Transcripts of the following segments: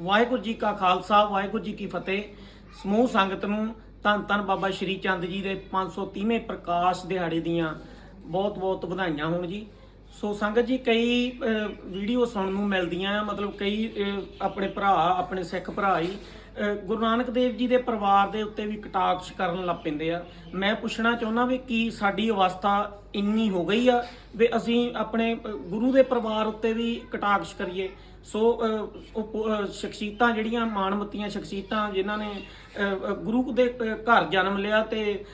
ਵਾਹਿਗੁਰੂ ਜੀ ਕਾ ਖਾਲਸਾ, ਵਾਹਿਗੁਰੂ ਜੀ ਕੀ ਫਤਿਹ। ਸਮੂਹ ਸੰਗਤ ਨੂੰ ਧੰਨ ਧੰਨ ਬਾਬਾ ਸ਼੍ਰੀ ਚੰਦ ਜੀ ਦੇ 530ਵੇਂ ਪ੍ਰਕਾਸ਼ ਦਿਹਾੜੇ ਦੀਆਂ ਬਹੁਤ ਬਹੁਤ ਵਧਾਈਆਂ ਹੋਣ ਜੀ। ਸੋ ਸੰਗਤ ਜੀ, ਕਈ ਵੀਡੀਓ ਸੁਣਨ ਨੂੰ ਮਿਲਦੀਆਂ ਆ ਮਤਲਬ ਕਈ ਆਪਣੇ ਭਰਾ, ਆਪਣੇ ਸਿੱਖ ਭਰਾ ਹੀ ਗੁਰੂ ਨਾਨਕ ਦੇਵ ਜੀ ਦੇ ਪਰਿਵਾਰ ਦੇ ਉੱਤੇ ਵੀ ਕਟਾਕਸ਼ ਕਰਨ ਲੱਗ ਪੈਂਦੇ ਆ। ਮੈਂ ਪੁੱਛਣਾ ਚਾਹੁੰਦਾ ਵੀ ਕੀ ਸਾਡੀ ਅਵਸਥਾ ਇੰਨੀ ਹੋ ਗਈ ਆ, ਵੀ ਅਸੀਂ ਆਪਣੇ ਗੁਰੂ ਦੇ ਪਰਿਵਾਰ ਉੱਤੇ ਵੀ ਕਟਾਕਸ਼ ਕਰੀਏ? ਸੋ ਉਹ ਸ਼ਖਸੀਅਤਾਂ ਜਿਹੜੀਆਂ ਮਾਣਮੱਤੀਆਂ ਸ਼ਖਸੀਅਤਾਂ ਜਿਨ੍ਹਾਂ ਨੇ ਗੁਰੂ ਦੇ ਘਰ ਜਨਮ ਲਿਆ ਤੇ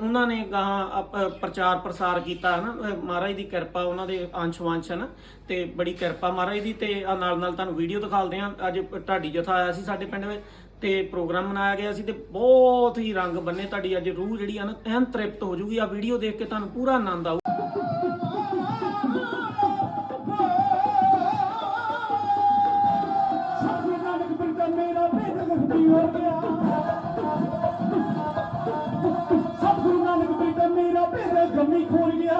ਉਹਨਾਂ ਨੇ ਗਾਹਾਂ ਅਪ- ਪ੍ਰਚਾਰ ਪ੍ਰਸਾਰ ਕੀਤਾ ਹੈ ਨਾ ਮਹਾਰਾਜ ਦੀ ਕਿਰਪਾ ਉਹਨਾਂ ਦੇ ਅੰਸ਼ ਵੰਸ਼ ਹੈ ਨਾ ਤੇ ਬੜੀ ਕਿਰਪਾ ਮਹਾਰਾਜ ਦੀ ਤੇ ਆ ਨਾਲ ਨਾਲ ਤੁਹਾਨੂੰ ਵੀਡੀਓ ਦਿਖਾਉਂਦੇ ਹਾਂ। ਅੱਜ ਢਾਡੀ ਜਥਾ ਆਇਆ ਸੀ ਸਾਡੇ ਪਿੰਡ ਵਿੱਚ ਤੇ ਪ੍ਰੋਗਰਾਮ ਮਨਾਇਆ ਗਿਆ ਸੀ ਤੇ ਬਹੁਤ ਹੀ ਰੰਗ ਬੰਨੇ ਤੁਹਾਡੀ ਅੱਜ ਰੂਹ ਜਿਹੜੀ ਆ ਨਾ ਐਨ ਤ੍ਰਿਪਤ ਹੋ ਜੂਗੀ। ਆ ਵੀਡੀਓ ਦੇਖ ਕੇ ਤੁਹਾਨੂੰ ਪੂਰਾ ਆਨੰਦ ਆਊ। ਮੇਰਾ ਭੇਦ ਗੰਮੀ ਖੋਲ ਗਿਆ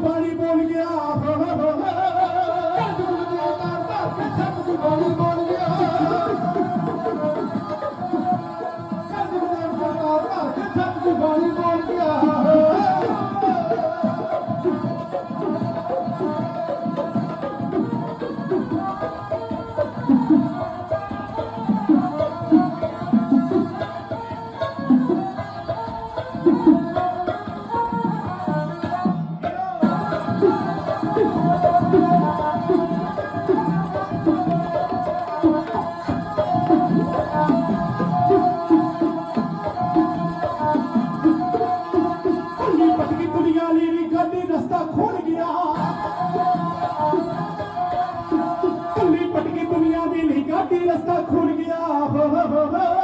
ਕੇ ਬੋਲ ਗਿਆ। ਕੱਜ ਗੁਰੂ ਕੇ ਬਤਾਰ ਧਾਰ ਕੇ ਸੱਚ ਦੀ ਬੋਲ ਦੀ ਲਈ ਗਾਡੀ ਰਸਤਾ ਖੋਲ ਗਿਆ ਭੁੱਲੀ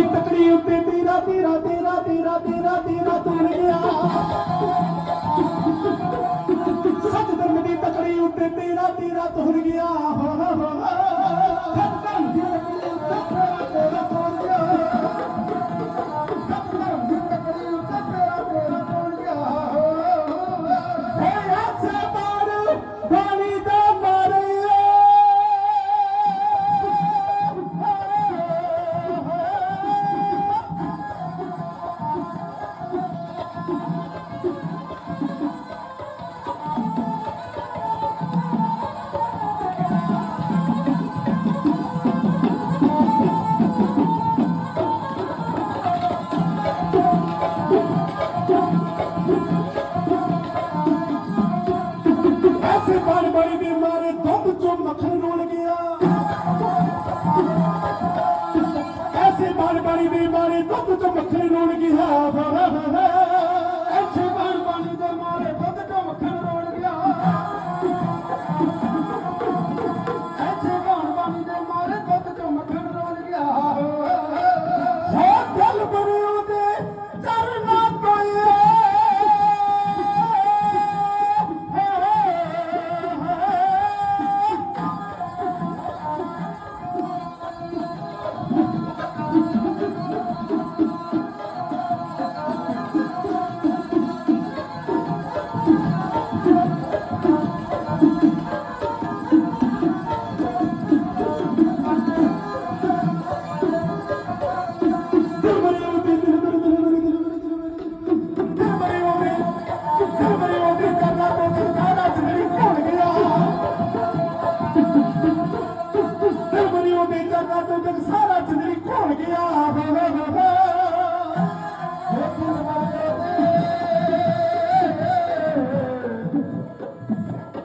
ਦੀ ਤਕੜੀ ਉੱਤੇ ਤੇਰਾ ਤੇਰਾ ਤੇਰਾ ਤੇਰਾ ਤੇਰਾ ਤੇਰਾ ਤੁਲ ਗਿਆ ਸਤ ਧਰਮ ਦੀ ਤਕੜੀ ਉੱਤੇ ਤੇਰਾ ਤੇਰਾ ਤੁਲ ਗਿਆ ਸਤ ਬਣ ਬਣੀ ਦੀ ਮਾਰੀ ਦੁੱਧ ਚ ਮੱਖਣ ਰੋਣ ਕੀ ਹੈ ਫਰਾ ਫਰਾ ਐਸੇ ਦੇ ਮਾਰੇ, ਦੁੱਧ ਚ ਮੱਖਣ